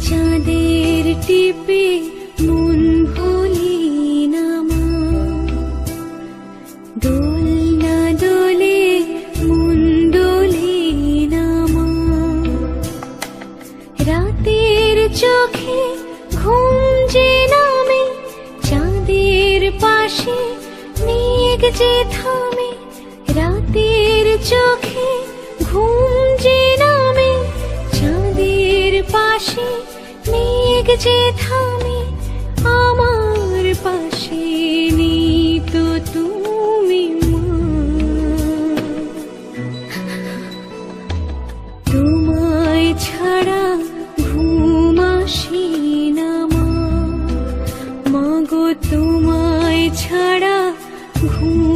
চাঁদের টিপে মন ভুলি না মা দোল দোলে, মন দোলে না মা রাতের চোখে ঘুম যে নামে, চাঁদের পাশে মেঘ যে আকাশে মেঘ যে থামে আমার পাশে নেই তো তুমি তোমায় ছাড়া ঘুম না মা। মাগো, তোমায় ছাড়া ঘুম